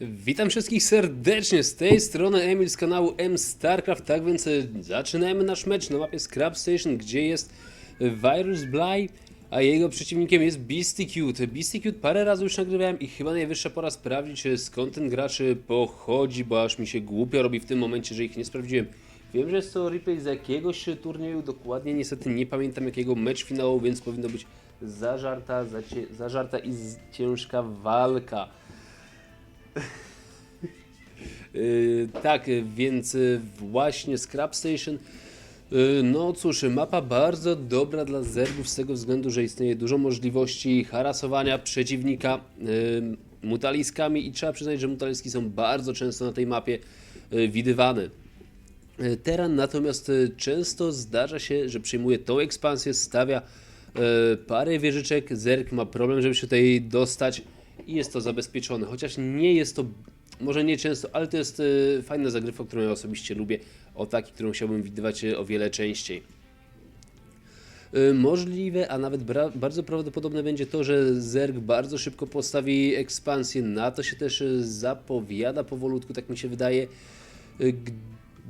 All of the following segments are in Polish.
Witam wszystkich serdecznie, z tej strony Emil z kanału M StarCraft, tak więc e, zaczynajmy nasz mecz na mapie Scrap Station, gdzie jest Virus Bly, a jego przeciwnikiem jest Beasticute. Beasticute parę razy już nagrywałem i chyba najwyższa pora sprawdzić e, skąd ten gracz e, pochodzi, bo aż mi się głupio robi w tym momencie, że ich nie sprawdziłem. Wiem, że jest to replay z jakiegoś e, turnieju, dokładnie niestety nie pamiętam jakiego mecz finału, więc powinno być zażarta, zażarta i ciężka walka. Yy, tak, więc właśnie Scrap Station. Yy, No cóż, mapa bardzo dobra dla zergów z tego względu, że istnieje dużo możliwości harasowania przeciwnika yy, mutaliskami i trzeba przyznać, że mutaliski są bardzo często na tej mapie widywane. Teran natomiast często zdarza się, że przyjmuje tą ekspansję, stawia parę wieżyczek, zerg ma problem, żeby się tutaj dostać i jest to zabezpieczone, chociaż nie jest to, może nie często, ale to jest yy, fajna zagrywka, którą ja osobiście lubię, o taki, którą chciałbym widywać yy, o wiele częściej. Y, Możliwe, a nawet bardzo prawdopodobne będzie to, że Zerg bardzo szybko postawi ekspansję. Na to się też zapowiada powolutku, tak mi się wydaje,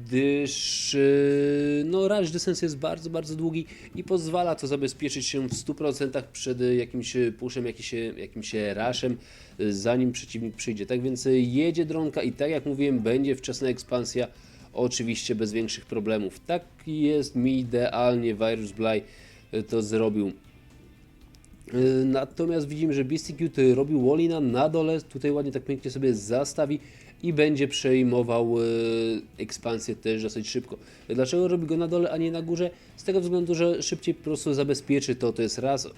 gdyż y, no, range dystans jest bardzo, bardzo długi i pozwala to zabezpieczyć się w 100% przed y, jakimś y, puszem, jakimś, jakimś rashem, y, zanim przeciwnik przyjdzie. Tak więc jedzie dronka i tak jak mówiłem, będzie wczesna ekspansja. Oczywiście bez większych problemów. Tak jest mi idealnie Virus Bly to zrobił. Y, Natomiast widzimy, że Beasticute robił Wallina na dole, tutaj ładnie tak pięknie sobie zastawi i będzie przejmował y, ekspansję też dosyć szybko. Dlaczego robi go na dole, a nie na górze? Z tego względu, że szybciej po prostu zabezpieczy to, to jest raz,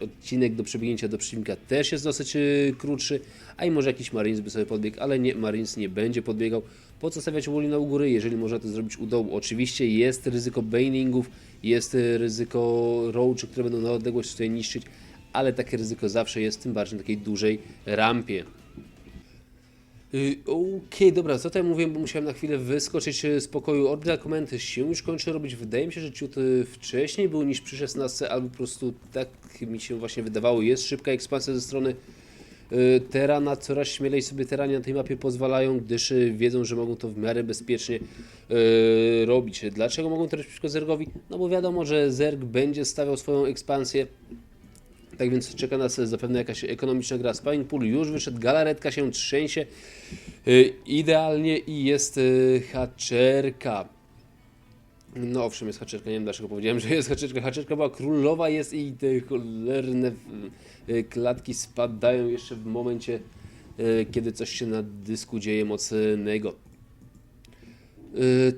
odcinek do przebiegnięcia do przeciwnika też jest dosyć y, krótszy, a i może jakiś Marines by sobie podbiegł, ale nie, Marines nie będzie podbiegał. Po co stawiać Wallina u góry, jeżeli można to zrobić u dołu? Oczywiście jest ryzyko baningów, jest ryzyko roachy, które będą na odległość tutaj niszczyć, ale takie ryzyko zawsze jest, tym bardziej na takiej dużej rampie. Y, Okej, dobra, co tam mówiłem, bo musiałem na chwilę wyskoczyć y, z pokoju. Orbital Command się już kończy robić. Wydaje mi się, że ciut y, wcześniej był niż przy 16, albo po prostu tak mi się właśnie wydawało. Jest szybka ekspansja ze strony Terana. Coraz śmielej sobie Terani na tej mapie pozwalają, gdyż y, wiedzą, że mogą to w miarę bezpiecznie y, robić. Dlaczego mogą to robić przeciwko Zergowi? No bo wiadomo, że Zerg będzie stawiał swoją ekspansję. Tak więc czeka nas zapewne jakaś ekonomiczna gra. Spawning Pool już wyszedł, galaretka się trzęsie y, idealnie i jest y, haczerka. No owszem, jest haczerka, nie wiem dlaczego powiedziałem, że jest haczerka. Haczerka była królowa jest i te cholerne y, klatki spadają jeszcze w momencie, y, kiedy coś się na dysku dzieje mocnego. Y,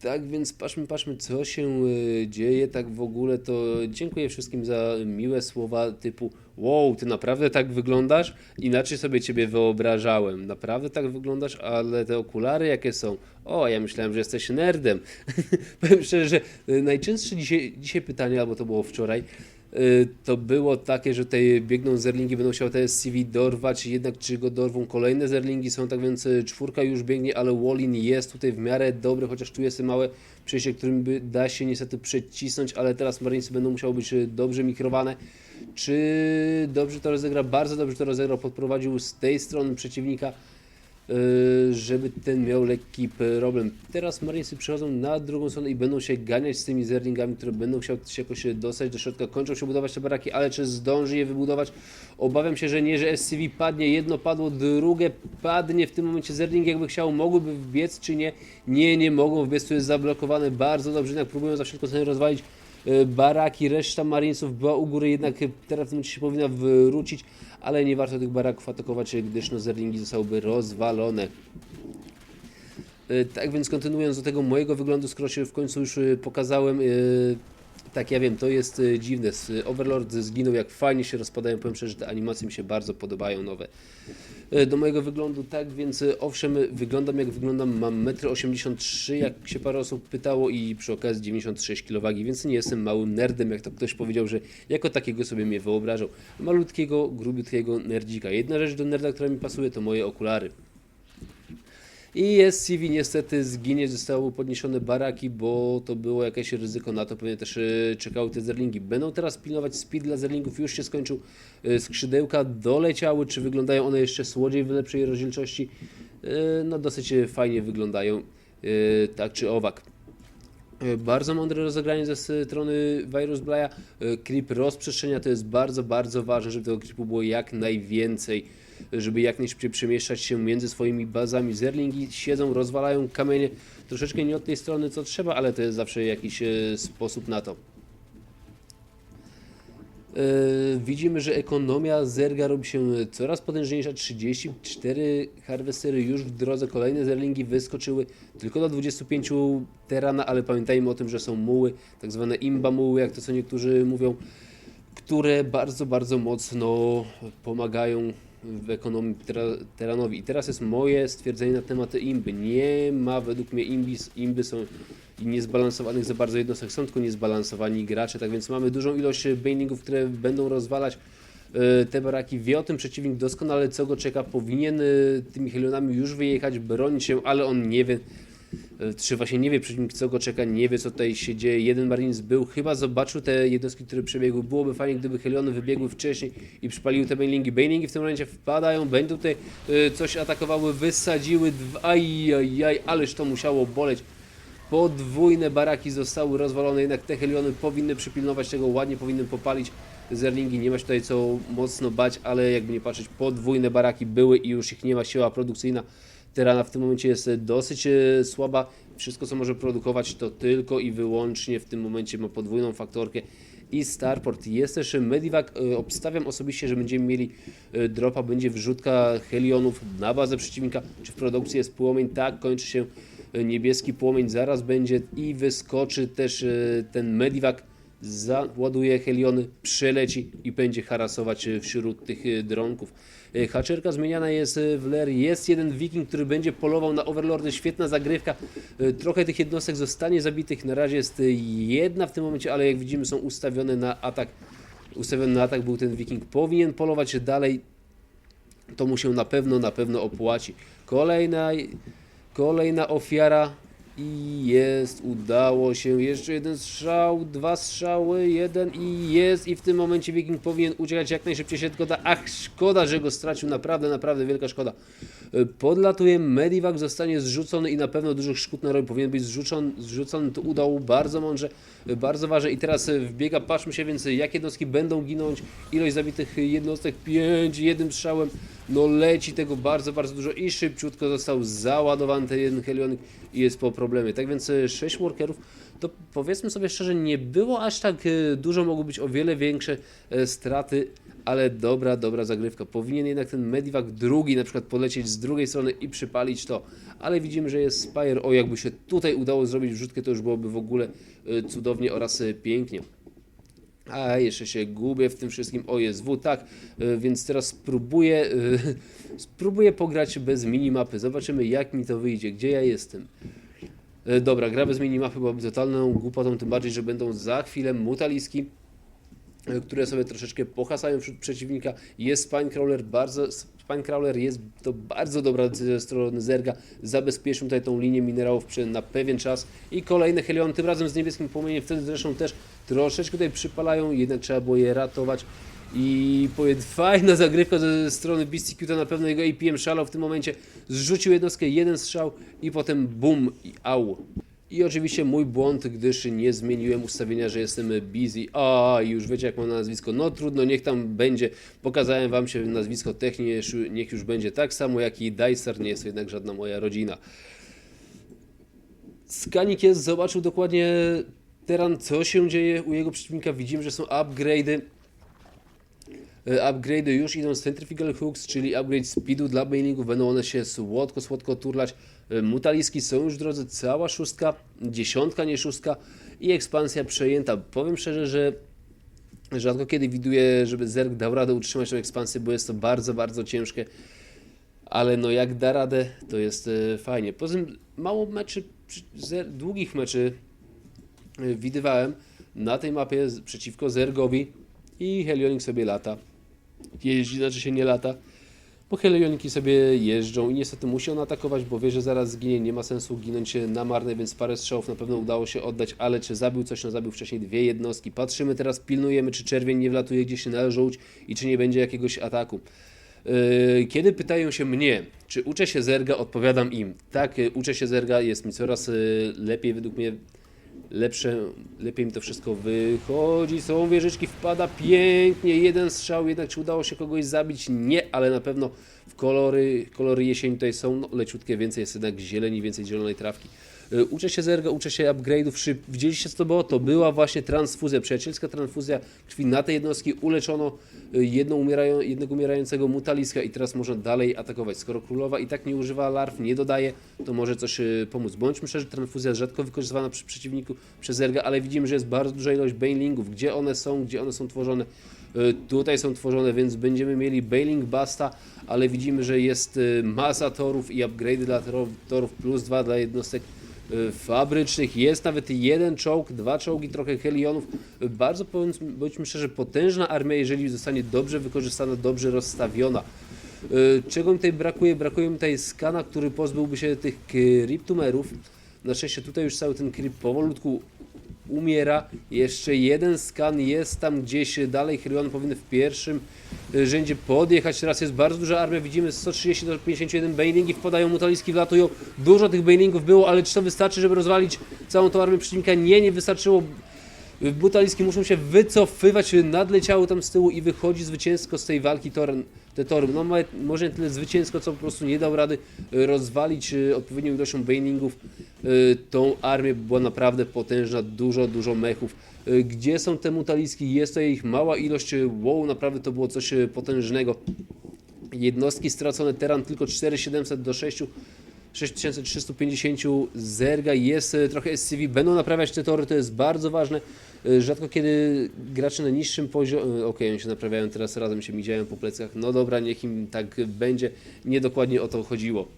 Tak więc patrzmy, patrzmy, co się dzieje tak w ogóle, to dziękuję wszystkim za miłe słowa typu wow, ty naprawdę tak wyglądasz? Inaczej sobie ciebie wyobrażałem. Naprawdę tak wyglądasz, ale te okulary jakie są? O, ja myślałem, że jesteś nerdem. Powiem szczerze, że y, najczęstsze dzisiaj, dzisiaj pytanie, albo to było wczoraj, y, to było takie, że tutaj biegną zerlingi, będą chciały te SCV dorwać, jednak czy go dorwą kolejne zerlingi są, tak więc y, czwórka już biegnie, ale Wallin jest tutaj w miarę dobry, chociaż tu jest małe przejście, którym da się niestety przecisnąć, ale teraz Marinesy będą musiały być dobrze mikrowane. Czy dobrze to rozegra? Bardzo dobrze to rozegrał, podprowadził z tej strony przeciwnika y, żeby ten miał lekki problem. Teraz Marinesy przechodzą na drugą stronę i będą się ganiać z tymi zerlingami, które będą chciały się jakoś dostać do środka. Kończą się budować te baraki, ale czy zdąży je wybudować? Obawiam się, że nie, że SCV padnie. Jedno padło, drugie padnie. W tym momencie zerling jakby chciał, mogłyby wbiec czy nie? Nie, nie mogą wbiec, tu jest zablokowane. Bardzo dobrze, jednak próbują za wszelką cenę rozwalić baraki. Reszta Marinesów była u góry, jednak teraz w tym momencie się powinna wrócić, ale nie warto tych baraków atakować, gdyż no zerlingi zostałyby rozwalone. Y, Tak więc kontynuując do tego mojego wyglądu, skoro się w końcu już y, pokazałem, tak ja wiem, to jest y, dziwne. S- Overlord zginął, jak fajnie się rozpadają. Powiem szczerze, że te animacje mi się bardzo podobają, nowe. Y, Do mojego wyglądu, tak więc y, owszem, y, wyglądam jak wyglądam, mam 1,83 m, jak się parę osób pytało i przy okazji 96 kg, więc nie jestem małym nerdem, jak to ktoś powiedział, że jako takiego sobie mnie wyobrażał. Malutkiego, grubiutkiego nerdzika. Jedna rzecz do nerda, która mi pasuje, to moje okulary. I jest CV niestety zginie, zostały podniesione baraki, bo to było jakieś ryzyko na to, pewnie też e, czekały te zerlingi. Będą teraz pilnować speed dla zerlingów, już się skończył, e, skrzydełka doleciały, czy wyglądają one jeszcze słodziej w lepszej rozdzielczości? E, No dosyć fajnie wyglądają, tak czy owak. Bardzo mądre rozegranie ze strony Virus Blaya. Creep rozprzestrzenia to jest bardzo, bardzo ważne, żeby tego creepu było jak najwięcej, żeby jak najszybciej przemieszczać się między swoimi bazami. Zerlingi siedzą, rozwalają kamienie, troszeczkę nie od tej strony co trzeba, ale to jest zawsze jakiś e, sposób na to. E, Widzimy, że ekonomia zerga robi się coraz potężniejsza. 34 harvestery już w drodze, kolejne zerlingi wyskoczyły tylko do 25 terana, ale pamiętajmy o tym, że są muły, tak zwane imba muły, jak to co niektórzy mówią, które bardzo, bardzo mocno pomagają w ekonomii tera- teranowi. I teraz jest moje stwierdzenie na temat imby. Nie ma według mnie imbi, imby są niezbalansowanych za bardzo jednostek, są tylko niezbalansowani gracze, tak więc mamy dużą ilość baningów, które będą rozwalać e, te baraki. Wie o tym przeciwnik doskonale, co go czeka. Powinien e, tymi helionami już wyjechać, bronić się, ale on nie wie, e, czy właśnie nie wie przeciwnik, co go czeka, nie wie, co tutaj się dzieje. Jeden Marines był, chyba zobaczył te jednostki, które przebiegły. Byłoby fajnie, gdyby heliony wybiegły wcześniej i przypaliły te bailingi. Bailingi w tym momencie wpadają, będą tutaj e, coś atakowały, wysadziły. Ajajaj, ależ to musiało boleć. Podwójne baraki zostały rozwalone, jednak te heliony powinny przypilnować tego, ładnie powinny popalić zerlingi. Nie ma się tutaj co mocno bać, ale jakby nie patrzeć, podwójne baraki były i już ich nie ma. Siła produkcyjna Terana w tym momencie jest e, dosyć e, słaba. Wszystko, co może produkować, to tylko i wyłącznie w tym momencie ma podwójną faktorkę i Starport. Jest też Medivac. E, Obstawiam osobiście, że będziemy mieli dropa, będzie wrzutka helionów na bazę przeciwnika. Czy w produkcji jest płomień? Tak, kończy się niebieski płomień. Zaraz będzie i wyskoczy też ten Medivac. Załaduje heliony, przeleci i będzie harasować wśród tych dronków. E, Haczerka zmieniana jest e, w Ler. Jest jeden wiking, który będzie polował na overlordy. Świetna zagrywka. E, Trochę tych jednostek zostanie zabitych. Na razie jest jedna w tym momencie, ale jak widzimy są ustawione na atak. Ustawiony na atak był ten wiking. Powinien polować dalej. To mu się na pewno, na pewno opłaci. Kolejna, kolejna ofiara i jest, udało się. Jeszcze jeden strzał, dwa strzały, jeden i jest. I w tym momencie Wiking powinien uciekać jak najszybciej się tylko da. Ach, szkoda, że go stracił. Naprawdę, naprawdę wielka szkoda. Podlatuje, Medivac zostanie zrzucony i na pewno dużych szkód narobi. Powinien być zrzucony, zrzucony. To udało bardzo mądrze, bardzo ważne. I teraz y, wbiega, patrzmy się więc, jakie jednostki będą ginąć. Ilość zabitych jednostek 5, jednym strzałem. No leci tego bardzo, bardzo dużo i szybciutko został załadowany ten jeden helionik i jest po problemie. Tak więc 6 workerów to powiedzmy sobie szczerze, nie było aż tak e, dużo, mogły być o wiele większe e, straty, ale dobra, dobra zagrywka. Powinien jednak ten Medivac drugi na przykład polecieć z drugiej strony i przypalić to, ale widzimy, że jest Spire. O, jakby się tutaj udało zrobić wrzutkę, to już byłoby w ogóle e, cudownie oraz pięknie. A jeszcze się gubię w tym wszystkim. O jest W, tak. Więc teraz spróbuję, spróbuję pograć bez minimapy. Zobaczymy jak mi to wyjdzie, gdzie ja jestem. E, Dobra, gra bez minimapy byłaby totalną głupotą, tym bardziej, że będą za chwilę mutaliski, e, które sobie troszeczkę pohasają wśród przeciwnika. Jest Spinecrawler, bardzo, Spinecrawler jest to bardzo dobra decyzja ze strony Zerga. Zabezpieczył tutaj tą linię minerałów na pewien czas. I kolejne Helion, tym razem z niebieskim płomieniem, wtedy zresztą też troszeczkę tutaj przypalają, jednak trzeba było je ratować. I powiedz, fajna zagrywka ze strony BCQ, to na pewno jego APM szalał w tym momencie. Zrzucił jednostkę, jeden strzał i potem bum i au. I oczywiście mój błąd, gdyż nie zmieniłem ustawienia, że jestem busy. A, już wiecie jak mam na nazwisko. No trudno, niech tam będzie. Pokazałem wam się nazwisko technicznie, niech już będzie tak samo jak i Dystar, nie jest to jednak żadna moja rodzina. Skanik jest, zobaczył dokładnie Teran, co się dzieje u jego przeciwnika. Widzimy, że są upgrade'y. E, Upgrade'y już idą z Centrifugal Hooks, czyli upgrade speedu dla bailingów. Będą one się słodko, słodko turlać. E, Mutaliski są już w drodze, cała szóstka, dziesiątka, nie szóstka i ekspansja przejęta. Powiem szczerze, że rzadko kiedy widuję, żeby Zerg dał radę utrzymać tę ekspansję, bo jest to bardzo, bardzo ciężkie. Ale no jak da radę, to jest e, fajnie. Poza tym mało meczy, długich meczy widywałem na tej mapie przeciwko Zergowi i Helionik sobie lata. Jeździ, znaczy się nie lata. bo helioniki sobie jeżdżą i niestety musi on atakować, bo wie, że zaraz zginie, nie ma sensu ginąć na marne, więc parę strzałów na pewno udało się oddać, ale czy zabił coś, no zabił wcześniej dwie jednostki. Patrzymy teraz, pilnujemy, czy czerwień nie wlatuje gdzieś na żółć i czy nie będzie jakiegoś ataku. Yy, Kiedy pytają się mnie, czy uczę się zerga, odpowiadam im. Tak, yy, uczę się zerga, jest mi coraz yy, lepiej, według mnie lepsze, lepiej mi to wszystko wychodzi. Są wieżyczki, wpada pięknie, jeden strzał, jednak czy udało się kogoś zabić? Nie, ale na pewno w kolory, kolory jesieni tutaj są no, leciutkie, więcej jest jednak zieleni, więcej zielonej trawki. Y, Uczę się zerga, uczę się upgrade'ów. Widzieliście co to było? To była właśnie transfuzja, przyjacielska transfuzja krwi na tej jednostki. Uleczono y, jedną umierają, jednego umierającego mutaliska i teraz można dalej atakować. Skoro królowa i tak nie używa larw, nie dodaje, to może coś y, pomóc. Bądźmy szczerzy, transfuzja rzadko wykorzystywana przy przeciwniku przez zerga, ale widzimy, że jest bardzo duża ilość banelingów. Gdzie one są, gdzie one są tworzone? Tutaj są tworzone, więc będziemy mieli bailing basta, ale widzimy, że jest masa torów i upgrade dla torów, torów plus dwa dla jednostek fabrycznych. Jest nawet jeden czołg, dwa czołgi, trochę helionów. Y, Bardzo bądźmy szczerzy, potężna armia, jeżeli zostanie dobrze wykorzystana, dobrze rozstawiona. Y, Czego mi tutaj brakuje? Brakuje mi tutaj skana, który pozbyłby się tych kryptumerów. Na szczęście tutaj już cały ten krypt powolutku umiera. Jeszcze jeden skan jest tam gdzieś dalej. Helion powinny w pierwszym y, rzędzie podjechać. Teraz jest bardzo duża armia. Widzimy 130 do 51 bailingi wpadają, mutaliski wlatują. Dużo tych bailingów było, ale czy to wystarczy, żeby rozwalić całą tą armię przeciwnika? Nie, nie wystarczyło. Butaliski muszą się wycofywać, nadleciały tam z tyłu i wychodzi zwycięsko z tej walki torem, te tory. No może nie tyle zwycięsko, co po prostu nie dał rady y, rozwalić y, odpowiednią ilością banelingów y, tą armię, była naprawdę potężna, dużo, dużo mechów. Gdzie są te mutaliski? Jest to ich mała ilość, wow, naprawdę to było coś potężnego. Jednostki stracone, teran tylko 4700 do 6. 6350 zerga jest e, trochę SCV, będą naprawiać te tory, to jest bardzo ważne. E, Rzadko kiedy gracze na niższym poziomie, okej, oni się naprawiają teraz razem, się mijają po plecach, no dobra, niech im tak będzie, nie dokładnie o to chodziło.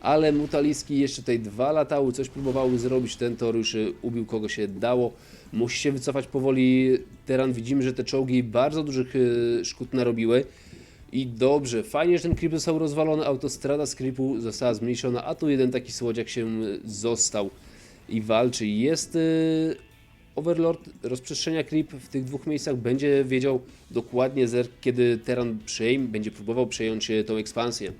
Ale mutaliski jeszcze tutaj dwa latały, coś próbowały zrobić, ten tor już e, ubił kogo się dało, musi się wycofać powoli, teran widzimy, że te czołgi bardzo dużych e, szkód narobiły. I dobrze, fajnie, że ten creep został rozwalony, autostrada z creepu została zmniejszona, a tu jeden taki słodziak się został i walczy. Jest y, Overlord rozprzestrzenia creep w tych dwóch miejscach, będzie wiedział dokładnie, kiedy Teran przejm, będzie próbował przejąć y, tą ekspansję.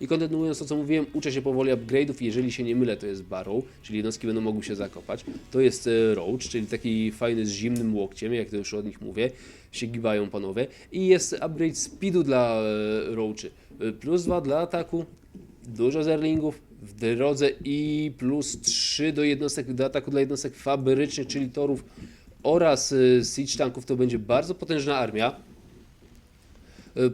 I kontynuując to, co mówiłem, uczę się powoli upgrade'ów. Jeżeli się nie mylę, to jest Barrow, czyli jednostki będą mogły się zakopać. To jest e, Roach, czyli taki fajny z zimnym łokciem, jak to już od nich mówię. Się gibają panowie. I jest upgrade speedu dla e, Roachy. E, Plus 2 dla ataku, dużo zerlingów w drodze i plus 3 do jednostek do ataku dla jednostek fabrycznych, czyli torów oraz siege tanków. To będzie bardzo potężna armia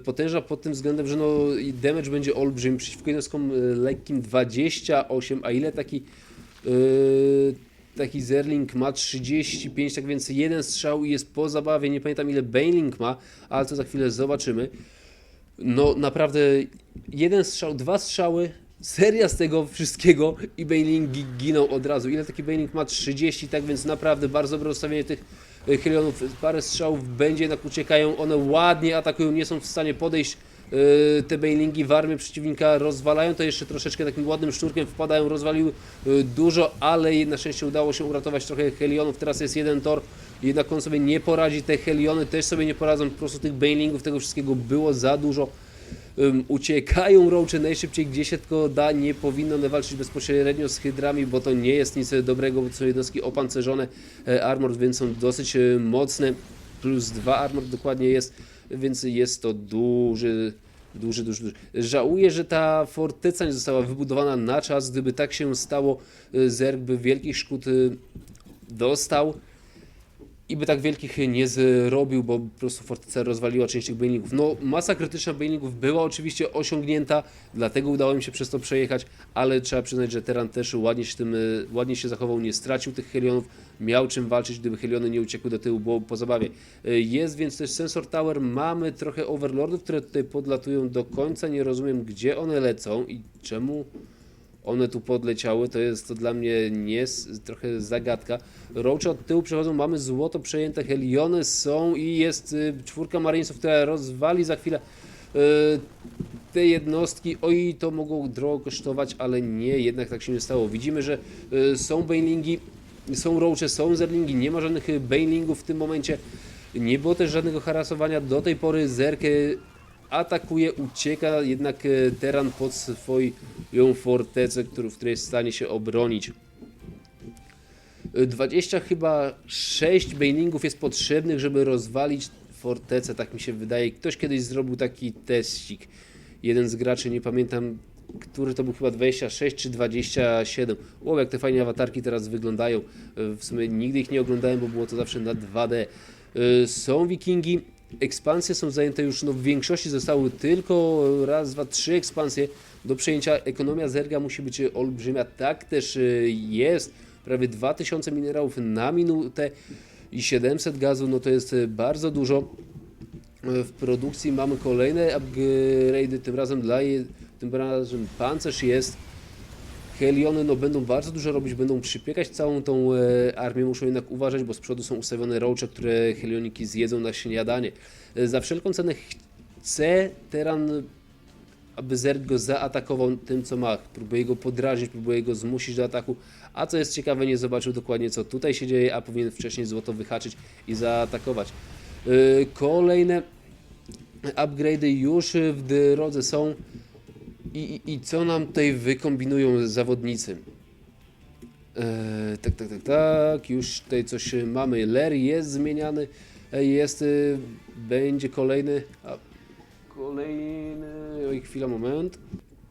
potężna pod tym względem, że no damage będzie olbrzymi przeciwko jednostkom e, lekkim 28, a ile taki e, taki Zerling ma 35, tak więc jeden strzał i jest po zabawie, nie pamiętam ile Baneling ma, ale to za chwilę zobaczymy. No naprawdę jeden strzał, dwa strzały, seria z tego wszystkiego i Banelingi giną od razu. Ile taki Baneling ma? 30, tak więc naprawdę bardzo dobre rozstawienie tych e, Helionów. Parę strzałów będzie, jednak uciekają, one ładnie atakują, nie są w stanie podejść e, te Banelingi w armię przeciwnika, rozwalają to jeszcze troszeczkę takim ładnym szturkiem, wpadają, rozwaliły e, dużo, ale na szczęście udało się uratować trochę Helionów. Teraz jest jeden tor, jednak on sobie nie poradzi, te Heliony też sobie nie poradzą, po prostu tych Banelingów, tego wszystkiego było za dużo. Um, uciekają roache najszybciej gdzie się tylko da, nie powinno one walczyć bezpośrednio z hydrami, bo to nie jest nic dobrego, bo są jednostki opancerzone e, armor, więc są dosyć e, mocne, plus dwa armor dokładnie jest, więc jest to duży, duży, duży, duży. Żałuję, że ta forteca nie została wybudowana na czas, gdyby tak się stało, e, Zerg by wielkich szkód e, dostał i by tak wielkich nie zrobił, bo po prostu forteca rozwaliła część tych bailingów. No, masa krytyczna bailingów była oczywiście osiągnięta, dlatego udało mi się przez to przejechać, ale trzeba przyznać, że Teran też ładnie się, tym, y, ładnie się zachował, nie stracił tych helionów, miał czym walczyć, gdyby heliony nie uciekły do tyłu, było po zabawie. Y, Jest więc też Sensor Tower, mamy trochę Overlordów, które tutaj podlatują do końca, nie rozumiem gdzie one lecą i czemu one tu podleciały, to jest to dla mnie nie trochę zagadka. Roache od tyłu przechodzą, mamy złoto przejęte, Heliony są i jest y, czwórka Marinesów, która rozwali za chwilę y, te jednostki. Oj, to mogło drogo kosztować, ale nie, jednak tak się nie stało. Widzimy, że y, są Banelingi, są Roache, są Zerlingi, nie ma żadnych Banelingów w tym momencie. Nie było też żadnego harasowania. Do tej pory Zerkę atakuje, ucieka, jednak e, Teran pod swoją fortecę, w której jest w stanie się obronić. E, 20 chyba 6 Banelingów jest potrzebnych, żeby rozwalić fortecę, tak mi się wydaje. Ktoś kiedyś zrobił taki teścik. Jeden z graczy, nie pamiętam, który to był chyba 26 czy 27. O, jak te fajne awatarki teraz wyglądają. E, W sumie nigdy ich nie oglądałem, bo było to zawsze na 2D. E, Są wikingi, ekspansje są zajęte już, no w większości zostały tylko raz, dwa, trzy ekspansje do przejęcia. Ekonomia zerga musi być olbrzymia, tak też e, jest. Prawie 2000 minerałów na minutę i 700 gazu, no to jest e, bardzo dużo. W produkcji mamy kolejne upgrade'y, tym razem dla tym razem pancerz jest. Heliony no, będą bardzo dużo robić, będą przypiekać całą tą e, armię, muszą jednak uważać, bo z przodu są ustawione roache, które helioniki zjedzą na śniadanie. E, za wszelką cenę chce Teran, aby Zerg go zaatakował tym, co ma. Próbuje go podrażnić, próbuje go zmusić do ataku, a co jest ciekawe, nie zobaczył dokładnie, co tutaj się dzieje, a powinien wcześniej złoto wyhaczyć i zaatakować. E, kolejne upgrade'y już w drodze są. I, i, co nam tutaj wykombinują zawodnicy? E, tak, tak, tak, tak. Już tutaj coś mamy. Ler jest zmieniany. E, Jest, e, będzie kolejny. A, kolejny. Oj, chwila, moment.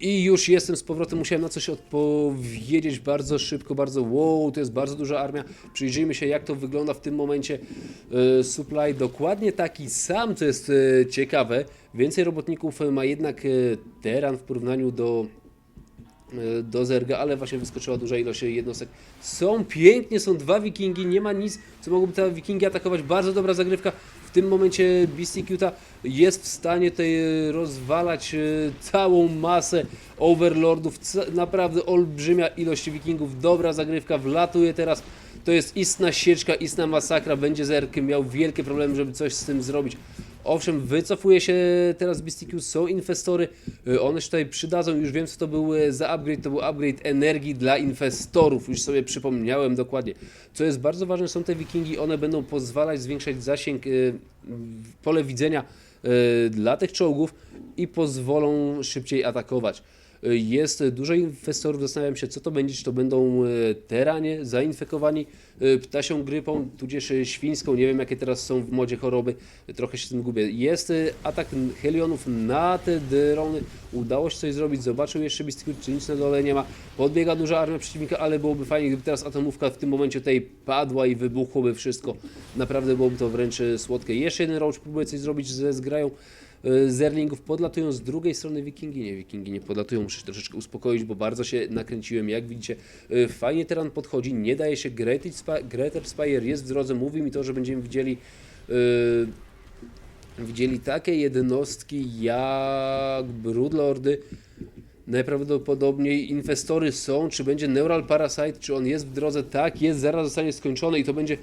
I już jestem z powrotem, musiałem na coś odpowiedzieć bardzo szybko, bardzo wow, to jest bardzo duża armia. Przyjrzyjmy się jak to wygląda w tym momencie. E, Supply dokładnie taki sam, co jest e, ciekawe. Więcej robotników ma jednak e, Teran w porównaniu do do Zerga, ale właśnie wyskoczyła duża ilość jednostek. Są pięknie, są dwa wikingi, nie ma nic, co mogłoby te wikingi atakować. Bardzo dobra zagrywka. Tym momencie BCQ jest w stanie e, rozwalać e, całą masę overlordów. Naprawdę olbrzymia ilość wikingów. Dobra zagrywka, wlatuje teraz. To jest istna sieczka, istna masakra. Będzie Zerg miał wielkie problemy, żeby coś z tym zrobić. Owszem, wycofuje się teraz BCQ, są inwestory, y, one się tutaj przydadzą, już wiem co to był y, za upgrade, to był upgrade energii dla inwestorów, już sobie przypomniałem dokładnie. Co jest bardzo ważne, są te wikingi, one będą pozwalać zwiększać zasięg, y, pole widzenia dla tych czołgów i pozwolą szybciej atakować. Jest dużo inwestorów, zastanawiam się, co to będzie, czy to będą y, teranie zainfekowani y, ptasią grypą, tudzież y, świńską, nie wiem jakie teraz są w modzie choroby, trochę się tym gubię. Jest atak Helionów na te drony, udało się coś zrobić, zobaczył jeszcze Biscuit, czy nic na dole nie ma, podbiega duża armia przeciwnika, ale byłoby fajnie, gdyby teraz atomówka w tym momencie tutaj padła i wybuchłoby wszystko, naprawdę byłoby to wręcz słodkie. Jeszcze jeden roach próbuje coś zrobić ze zgrają, Zerlingów podlatują z drugiej strony Wikingi. Nie, podlatują, muszę się troszeczkę uspokoić, bo bardzo się nakręciłem. Jak widzicie, y, fajnie Teran podchodzi, nie daje się. Greater Spi- Greater Spire jest w drodze. Mówi mi to, że będziemy widzieli. y, Widzieli takie jednostki jak Broodlordy. Najprawdopodobniej inwestory są, czy będzie Neural Parasite, czy on jest w drodze? Tak, jest, zaraz zostanie skończony i to będzie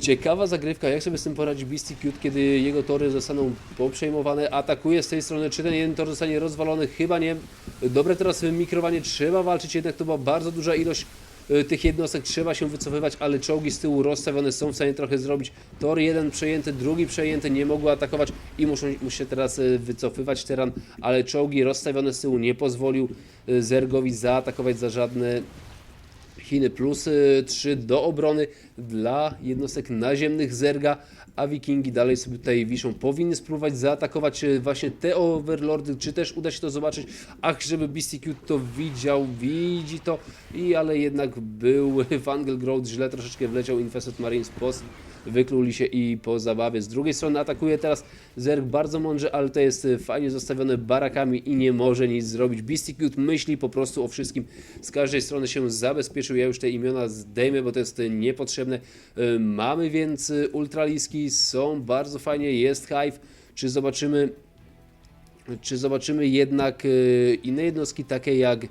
ciekawa zagrywka. Jak sobie z tym poradzi Beastie Cute, kiedy jego tory zostaną poprzejmowane? Atakuje z tej strony, czy ten jeden tor zostanie rozwalony? Chyba nie. Dobre teraz mikrowanie, trzeba walczyć, jednak to była bardzo duża ilość e, tych jednostek, trzeba się wycofywać, ale czołgi z tyłu rozstawione są w stanie trochę zrobić. Tor jeden przejęty, drugi przejęty, nie mogły atakować i muszą, się teraz e, wycofywać Teran, ale czołgi rozstawione z tyłu nie pozwolił e, Zergowi zaatakować za żadne Chiny plus y, 3 do obrony dla jednostek naziemnych Zerga, a Wikingi dalej sobie tutaj wiszą. Powinny spróbować zaatakować y, właśnie te Overlordy, czy też uda się to zobaczyć. Ach, żeby BCQ to widział, widzi to, i ale jednak był Vangel Growth, źle troszeczkę wleciał Infested Marines post. Wykluli się i po zabawie. Z drugiej strony atakuje teraz Zerg bardzo mądrze, ale to jest y, fajnie zostawione barakami i nie może nic zrobić. Beastie Cute myśli po prostu o wszystkim. Z każdej strony się zabezpieczył. Ja już te imiona zdejmę, bo to jest y, niepotrzebne. Y, Mamy więc ultraliski, są bardzo fajnie, jest Hive. Czy zobaczymy, czy zobaczymy jednak inne jednostki takie jak E,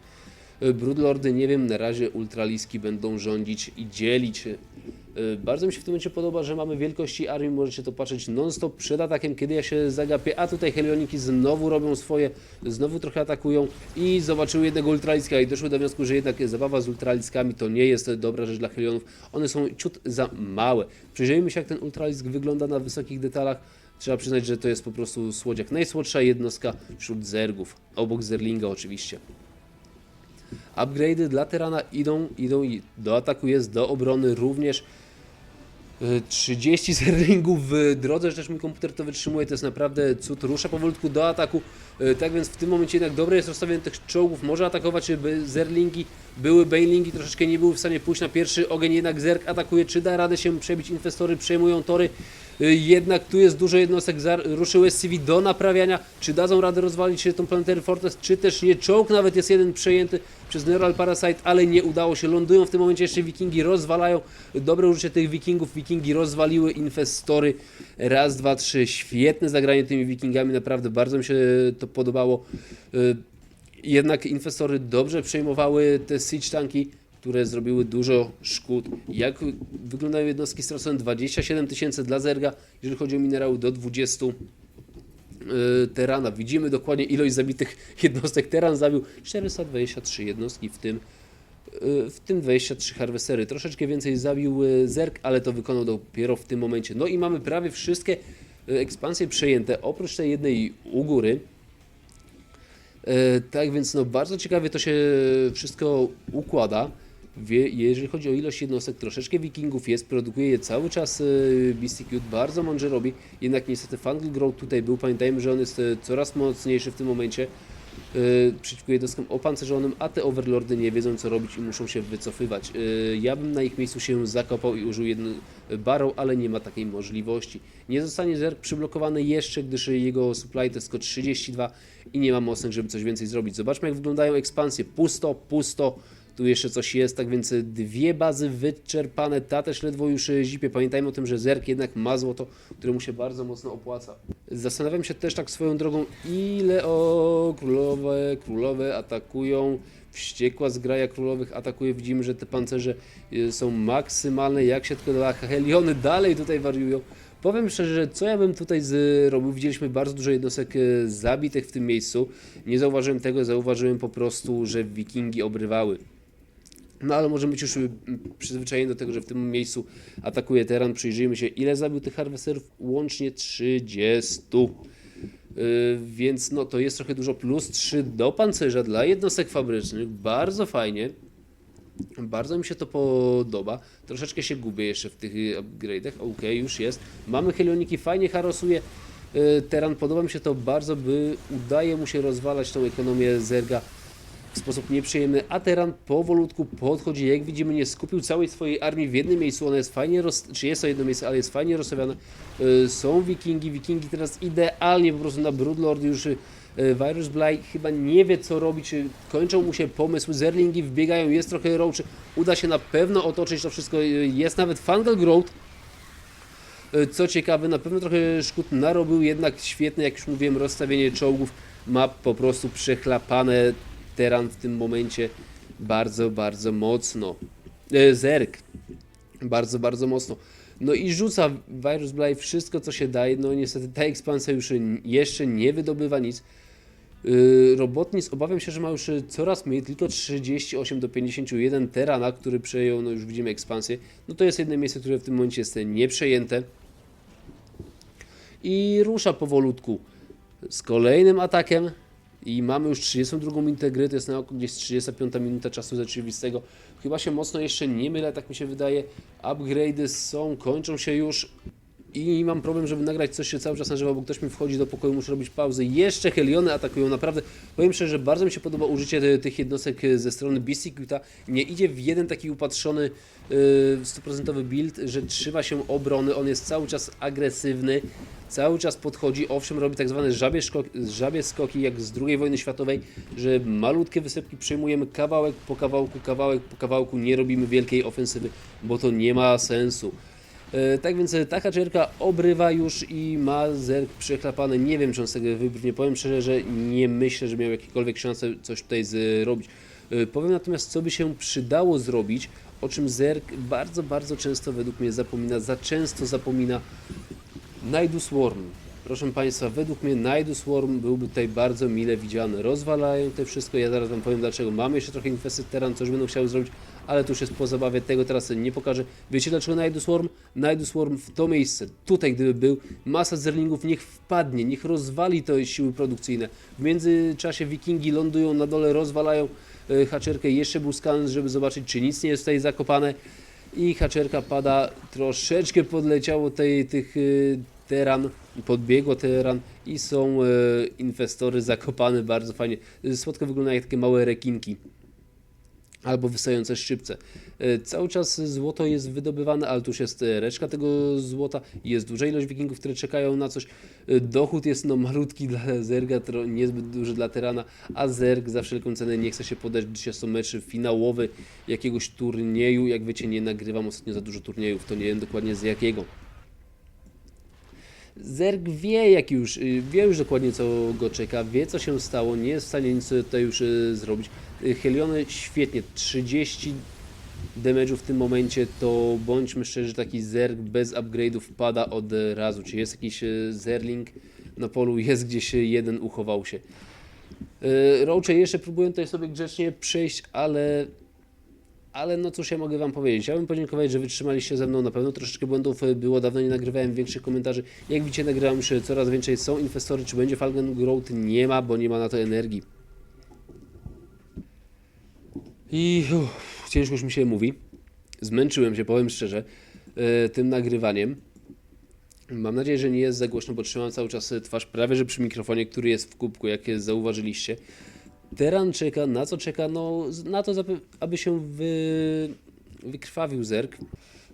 Broodlordy, nie wiem, na razie ultraliski będą rządzić i dzielić. E, Bardzo mi się w tym momencie podoba, że mamy wielkości armii, możecie to patrzeć non-stop przed atakiem, kiedy ja się zagapię, a tutaj Helioniki znowu robią swoje, znowu trochę atakują i zobaczyły jednego ultraliska i doszły do wniosku, że jednak zabawa z ultraliskami to nie jest dobra rzecz dla Helionów. One są ciut za małe. Przyjrzyjmy się jak ten ultralisk wygląda na wysokich detalach. Trzeba przyznać, że to jest po prostu słodziak. Najsłodsza jednostka wśród zergów, obok zerlinga oczywiście. Upgrade'y dla Terana idą, idą i do ataku jest, do obrony również. Y, 30 zerlingów w drodze, że też mój komputer to wytrzymuje, to jest naprawdę cud. Rusza powolutku do ataku, Y, tak więc w tym momencie jednak dobre jest rozstawienie tych czołgów, może atakować, żeby zerlingi były, banelingi troszeczkę nie były w stanie pójść na pierwszy ogień, jednak zerg atakuje, czy da radę się przebić, inwestory przejmują tory, Y, jednak tu jest dużo jednostek, zar- ruszył SCV do naprawiania, czy dadzą radę rozwalić się tą Planetary Fortress, czy też nie, czołg nawet jest jeden przejęty przez Neural Parasite, ale nie udało się, lądują w tym momencie jeszcze wikingi, rozwalają, dobre użycie tych wikingów, wikingi rozwaliły inwestory, raz, dwa, trzy, świetne zagranie tymi wikingami, naprawdę bardzo mi się to podobało, Y, jednak inwestory dobrze przejmowały te siege tanki, które zrobiły dużo szkód. Jak wyglądają jednostki stracone? 27 tysięcy dla Zerga, jeżeli chodzi o minerały do 20 yy, Terana. Widzimy dokładnie ilość zabitych jednostek. Teran zabił 423 jednostki, w tym yy, w tym 23 harwesery. Troszeczkę więcej zabił yy, Zerg, ale to wykonał dopiero w tym momencie. No i mamy prawie wszystkie ekspansje przejęte, oprócz tej jednej u góry. E, tak więc no bardzo ciekawie to się wszystko układa. Jeżeli chodzi o ilość jednostek, troszeczkę wikingów jest, produkuje je cały czas e, BCQ, bardzo mądrze robi, jednak niestety Fungal Growth tutaj był, pamiętajmy, że on jest e, coraz mocniejszy w tym momencie e, przeciwko jednostkom opancerzonym, a te overlordy nie wiedzą co robić i muszą się wycofywać. Ja bym na ich miejscu się zakopał i użył jedno barrow, ale nie ma takiej możliwości. Nie zostanie zerk przyblokowany jeszcze, gdyż jego supply to jest tylko 32 i nie ma mocnych, żeby coś więcej zrobić. Zobaczmy jak wyglądają ekspansje. Pusto, pusto. Tu jeszcze coś jest, tak więc dwie bazy wyczerpane, ta też ledwo już e, zipie. Pamiętajmy o tym, że Zerk jednak ma złoto, które mu się bardzo mocno opłaca. Zastanawiam się też tak swoją drogą, ile o królowe, królowe atakują. Wściekła zgraja królowych atakuje. Widzimy, że te pancerze e, są maksymalne, jak się tylko da. Heliony dalej tutaj wariują. Powiem szczerze, że co ja bym tutaj zrobił? Widzieliśmy bardzo dużo jednostek e, zabitych w tym miejscu. Nie zauważyłem tego, zauważyłem po prostu, że wikingi obrywały. No ale możemy być już y, przyzwyczajeni do tego, że w tym miejscu atakuje teran. Przyjrzyjmy się, ile zabił tych harwesterów? Łącznie 30. Yy, więc no to jest trochę dużo. Plus 3 do pancerza dla jednostek fabrycznych. Bardzo fajnie. Bardzo mi się to podoba. Troszeczkę się gubię jeszcze w tych y, upgrade'ach. Ok, już jest. Mamy helioniki, fajnie harosuje y, teran. Podoba mi się to bardzo, by udaje mu się rozwalać tą ekonomię Zerga sposób nieprzyjemny, a Teran powolutku podchodzi, jak widzimy nie skupił całej swojej armii w jednym miejscu, ona jest fajnie, roz... czy jest to jedno miejsce, ale jest fajnie rozstawione, Yy, są wikingi, wikingi teraz idealnie po prostu na Broodlord już yy, Virus Blight chyba nie wie co robić, kończą mu się pomysły, zerlingi wbiegają, jest trochę roachy, uda się na pewno otoczyć to wszystko, yy, jest nawet Fungal Growth, co ciekawe, na pewno trochę szkód narobił, jednak świetne, jak już mówiłem, rozstawienie czołgów ma po prostu przechlapane Teran w tym momencie bardzo, bardzo mocno. E, Zerk. Bardzo, bardzo mocno. No i rzuca Virus Blight wszystko, co się daje. No niestety ta ekspansja już jeszcze nie wydobywa nic. Yy, Robotnic obawiam się, że ma już coraz mniej, tylko 38 do 51 Terana, który przejął, no już widzimy ekspansję. No to jest jedno miejsce, które w tym momencie jest nieprzejęte. I rusza powolutku z kolejnym atakiem. I mamy już 32 minutę gry, to jest na około gdzieś 35 minuta czasu rzeczywistego. Chyba się mocno jeszcze nie mylę, tak mi się wydaje. Upgrade'y są, kończą się już. I mam problem, żeby nagrać coś się cały czas na żywo, bo ktoś mi wchodzi do pokoju, muszę robić pauzę. Jeszcze Heliony atakują, naprawdę. Powiem szczerze, że bardzo mi się podoba użycie tych jednostek ze strony BC Nie idzie w jeden taki upatrzony stuprocentowy build, że trzyma się obrony, on jest cały czas agresywny, cały czas podchodzi, owszem robi tak zwane żabie, żabie skoki jak z II wojny światowej, że malutkie wysepki przejmujemy kawałek po kawałku, kawałek po kawałku, nie robimy wielkiej ofensywy, bo to nie ma sensu. E, Tak więc e, taka czerka obrywa już i ma zerk przechlapany. Nie wiem, czy on tego wybrnie. Powiem szczerze, że nie myślę, że miał jakiekolwiek szanse coś tutaj zrobić. Y, Powiem natomiast, co by się przydało zrobić, o czym Zerg bardzo, bardzo często według mnie zapomina, za często zapomina. Nidus Worm. Proszę Państwa, według mnie Nidus Worm byłby tutaj bardzo mile widziany. Rozwalają to wszystko, ja zaraz Wam powiem dlaczego. Mamy jeszcze trochę infested teran, coś będą chciały zrobić, ale to już jest tego teraz nie pokażę. Wiecie dlaczego Nidus Worm? Nidus Worm w to miejsce, tutaj gdyby był, masa zerlingów niech wpadnie, niech rozwali to siły produkcyjne. W międzyczasie wikingi lądują na dole, rozwalają e, haczerkę, jeszcze był skan, żeby zobaczyć czy nic nie jest tutaj zakopane i haczerka pada, troszeczkę podleciało tej, tych y, teran, podbiegło teran i są y, inwestory zakopane bardzo fajnie. Słodko wyglądają jak takie małe rekinki albo wystające szczypce. Y, Cały czas złoto jest wydobywane, ale tu już jest y, reszka tego złota, jest duża ilość wikingów, które czekają na coś. Dochód jest no malutki dla Zerga, niezbyt duży dla Terana, a Zerg za wszelką cenę nie chce się podać, gdyż są mecze finałowe jakiegoś turnieju. Jak wiecie, nie nagrywam ostatnio za dużo turniejów, to nie wiem dokładnie z jakiego. Zerg wie, jak już, y, wie już dokładnie, co go czeka, wie, co się stało, nie jest w stanie nic tutaj już y, zrobić. Y, Heliony świetnie, 30 damage'u w tym momencie, to bądźmy szczerzy, taki Zerg bez upgrade'ów pada od razu. Czy jest jakiś Zerling na polu? Jest gdzieś jeden, uchował się. Roache jeszcze próbują tutaj sobie grzecznie przejść, ale ale no cóż ja mogę Wam powiedzieć. Chciałbym podziękować, że wytrzymaliście ze mną. Na pewno troszeczkę błędów y, było. Dawno nie nagrywałem większych komentarzy. Jak widzicie, nagrywam już coraz więcej. Są inwestory. Czy będzie Falcon Growth? Nie ma, bo nie ma na to energii. I uff, ciężko już mi się mówi. Zmęczyłem się, powiem szczerze, y, tym nagrywaniem. Mam nadzieję, że nie jest za głośno, bo trzymam cały czas y, twarz prawie że przy mikrofonie, który jest w kubku, jak zauważyliście. Teran czeka, na co czeka? No, na to, aby się wy... wykrwawił zerk.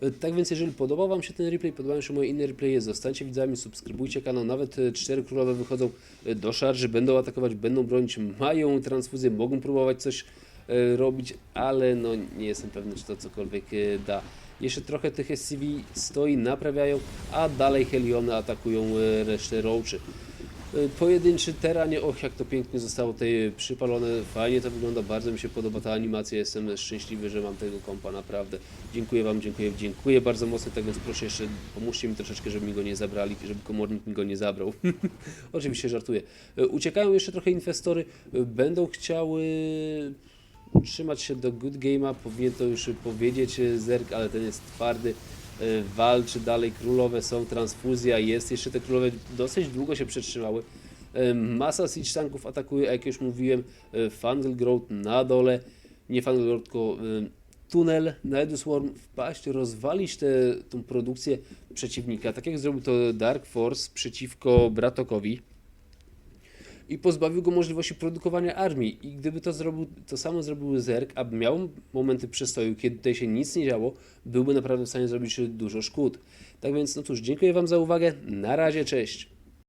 E, Tak więc, jeżeli podobał Wam się ten replay, podobają się moje inne replaye, zostańcie widzami, subskrybujcie kanał. Nawet e, cztery królowe wychodzą e, do szarży, będą atakować, będą bronić, mają transfuzję, mogą próbować coś robić, ale no nie jestem pewny, czy to cokolwiek da. Jeszcze trochę tych SCV stoi, naprawiają, a dalej Heliony atakują resztę roachy. Y, Pojedynczy teranie, och jak to pięknie zostało tutaj przypalone, fajnie to wygląda, bardzo mi się podoba ta animacja, jestem szczęśliwy, że mam tego kompa, naprawdę. Dziękuję Wam, dziękuję, dziękuję bardzo mocno, tak więc proszę jeszcze pomóżcie mi troszeczkę, żeby mi go nie zabrali, żeby komornik mi go nie zabrał. Oczywiście żartuję. Y, Uciekają jeszcze trochę inwestory, będą chciały trzymać się do good game'a, powinien to już powiedzieć Zerk, ale ten jest twardy, walczy dalej, królowe są, transfuzja jest, jeszcze te królowe dosyć długo się przetrzymały. Y, Masa siege tanków atakuje, a jak już mówiłem, y, Fungal Growth na dole, nie Fungal Growth, tylko y, tunel, Nidus Worm wpaść, rozwalić tę produkcję przeciwnika, tak jak zrobił to Dark Force przeciwko Bratokowi i pozbawił go możliwości produkowania armii. I gdyby to zrobił, to samo zrobił Zerg, aby miał momenty przestoju, kiedy tutaj się nic nie działo, byłby naprawdę w stanie zrobić dużo szkód. Tak więc, no cóż, dziękuję Wam za uwagę. Na razie, cześć.